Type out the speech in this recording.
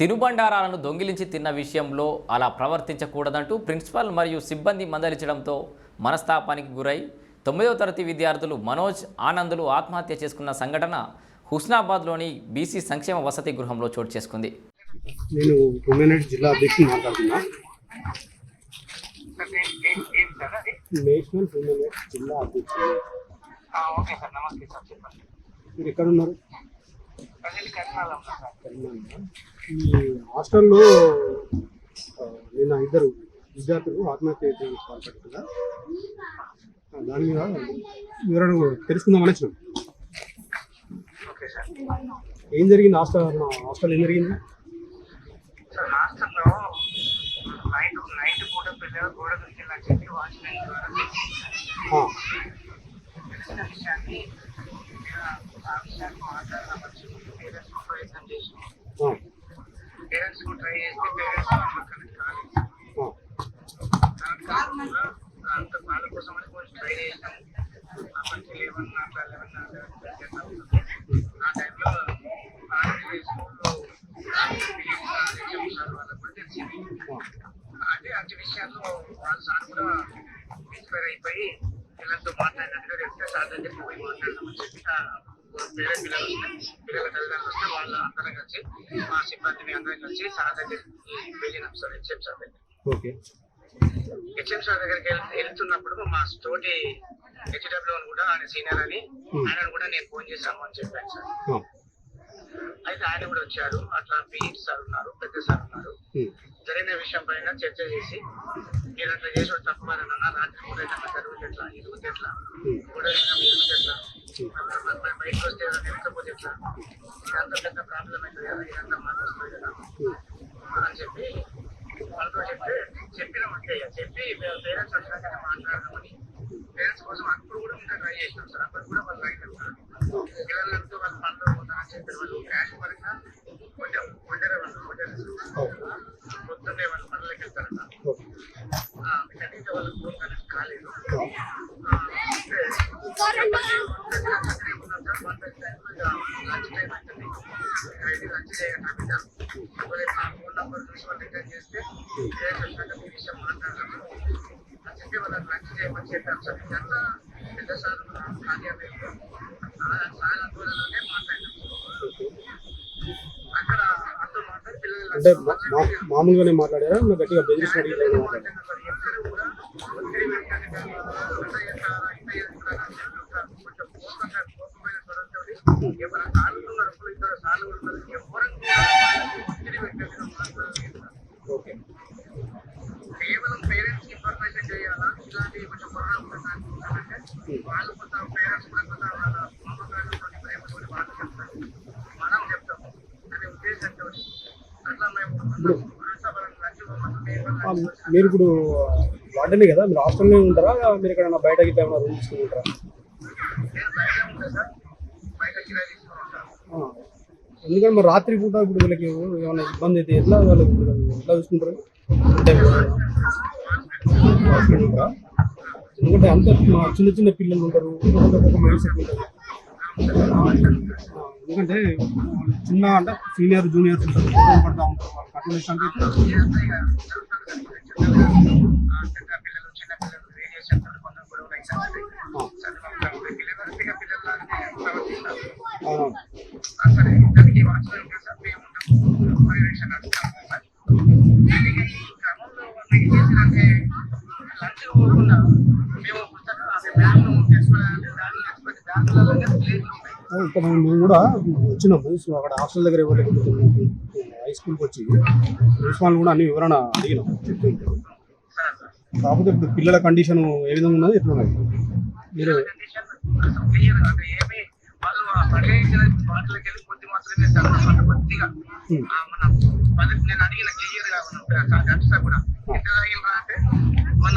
తినుబండారాలను దొంగిలించి తిన్న విషయంలో అలా ప్రవర్తించకూడదంటూ ప్రిన్సిపల్ మరియు సిబ్బంది మందలించడంతో మనస్తాపానికి గురై తొమ్మిదవ తరగతి విద్యార్థులు మనోజ్ ఆనందులు ఆత్మహత్య చేసుకున్న సంఘటన హుస్నాబాద్లోని బీసీ సంక్షేమ వసతి గృహంలో చోటు చేసుకుంది. నేను జిల్లా అధ్యక్షుడు మాట్లాడుతున్నా. సార్ ఏం ఏం ఏం సార్ అది నేషనల్ జిల్లా అధ్యక్షుడు. ఆ, ఓకే సార్. నమస్తే సార్. చెప్పండి. మీరు ఎక్కడ ఉన్నారు? ఈ హాస్టల్లో నిన్న ఇద్దరు విద్యార్థులు ఆత్మహత్య పాల్పడ్డారు ఆ, దాని మీద వివరణ తెలుసుకుందామని వచ్చినాం ఏం జరిగింది హాస్టల్ హాస్టల్ ఏం జరిగింది? హాస్టల్లో నైట్ నైట్ పూట పిల్లలు గోడ చెప్పి వాచ్మెన్ ద్వారా పేరెంట్స్ ప్రయత్నం చేసినాం ఆ, పేరెంట్స్ ట్రై చేస్తే పేరెంట్స్ కనెక్ట్ కాలేదు కనెక్ట్ కాకుండా అంత వాళ్ళ కోసం అని కొంచెం ట్రై చేసినాం అప్పటికి లెవెన్ అట్లా లెవెన్ ఆ టైంలో ఆర్ఎస్ఐ స్కూల్లో సార్ వాళ్ళకి కూడా తెలిసింది అంటే అన్ని విషయాల్లో వాళ్ళ సార్ కూడా ఇన్స్పైర్ అయిపోయి పిల్లలతో మాట్లాడినట్టుగా చెప్తే సార్ దగ్గరికి పోయి మాట్లాడదామని చెప్పి ఆ వేరే పిల్లలు పిల్లల తల్లిదండ్రులు వస్తే వాళ్ళ అందరం కలిసి మా సిబ్బందిని అందరం కలిసి సార్ దగ్గరికి వెళ్ళినాం సార్ హెచ్ఎం సార్ దగ్గర హెచ్ఎం సార్ దగ్గరికి వెళ్- వెళ్తున్నప్పుడు మా తోటి హెచ్డబ్ల్యూ అని కూడా ఆయన సీనియర్ అని ఆయన కూడా నేను ఫోన్ చేసి రమ్మని చెప్పాను సార్ ఆ, అయితే ఆయన కూడా వచ్చారు. అట్లా పీఈటీ సార్ ఉన్నారు పెద్ద సార్ ఉన్నారు. ఉమ్, జరిగిన విషయం పైన చర్చ చేసి మీరు అట్లా చేసి తప్పు అన్న రాత్రి కూడా ఏదైనా జరుగుతుంది? ఎట్లా? ఎదుగుతే ఎట్లా కూడా ఎట్లా మరి మరి బయటకు వస్తే ఏదైనా వెనకపోతే ఎట్లా ఇదంతా పెద్ద ప్రాబ్లం అవుతుంది కదా ఇదంతా మాకు వస్తుంది కదా అని చెప్పి వాళ్ళతో చెప్తే చెప్పినాం అంతే ఇక. చెప్పి పేరెంట్స్ వచ్చినాక మాట్లాడదామని పేరెంట్స్ కోసం అప్పుడు కూడా ఇంకా ట్రై చేసినాం సార్ అప్పుడు కూడా వాళ్ళు లైన్ వెళ్తారు పిల్లలతో వాళ్ళు పనులు పోతారని చెప్పి వాళ్ళు క్యాష్ పరంగా కొంచెం కొంచెం వాళ్ళు కొండరే పొద్దున్నే వాళ్ళు పనులకు వెళ్తారట ఓకే ఆ, వాళ్ళకి ఫోన్ కనెక్ట్ కాలేదు అంటే మామూలుగానే మాట్లాడారా? గట్టిగా బెదిరిస్తున్నట్టు ఇట్లా ఓకే. కేవలం పేరెంట్స్ ఇన్ఫర్మేషన్ చేయాలా? ఇలాంటి కొంచెం ప్రోగ్రామ్ అంటే వాళ్ళు కొంత పేరెంట్స్ కూడా కొంత వాళ్ళ మమకారంతో ప్రేమతో వాళ్ళు చెప్తారు. మనం చెప్తాము. అనే ఉద్దేశంతో అట్లా మేము మీరు ఇప్పుడు వార్డెనే కదా? మీరు హాస్టల్లో ఉంటారా? మీరు ఇక్కడ బయటకి ఏమైనా రూమ్ తీసుకుని ఉంటారా? బయట ఉంటాను సార్. బయట కిరాయి తీసుకుని ఉంటాను ఆ, ఎందుకంటే మరి రాత్రి పూట ఇప్పుడు వీళ్ళకి ఏమైనా ఇబ్బంది అయితే ఎట్లా వాళ్ళకి ఎట్లా చూసుకుంటారు? ఎందుకంటే అంత మా చిన్న చిన్న పిల్లలు ఉంటారు ఒక్కొక్క మైండ్ సెట్ ఉంటుంది ఎందుకంటే చిన్న అంటే సీనియర్ జూనియర్స్ ఉంటారు పడతా ఉంటారు వాళ్ళు కట్టిన ఇక్కడ మేము కూడా వచ్చినాము. సో అక్కడ హాస్టల్ దగ్గర ఎవరు హై స్కూల్కి వచ్చి ప్రిన్సిపాల్ కూడా అన్ని వివరణ అడిగినాం. చెప్పింది కాకపోతే ఇప్పుడు పిల్లల కండిషన్ ఏ విధంగా ఉన్నది? ఎట్లా మీరు ఏమి వాళ్ళు కొద్ది మాత్రమే చదవాలి కొద్దిగా ఆ మన పది నేను అడిగిన క్లియర్గా కూడా ఎంత తాగినరా అంటే మన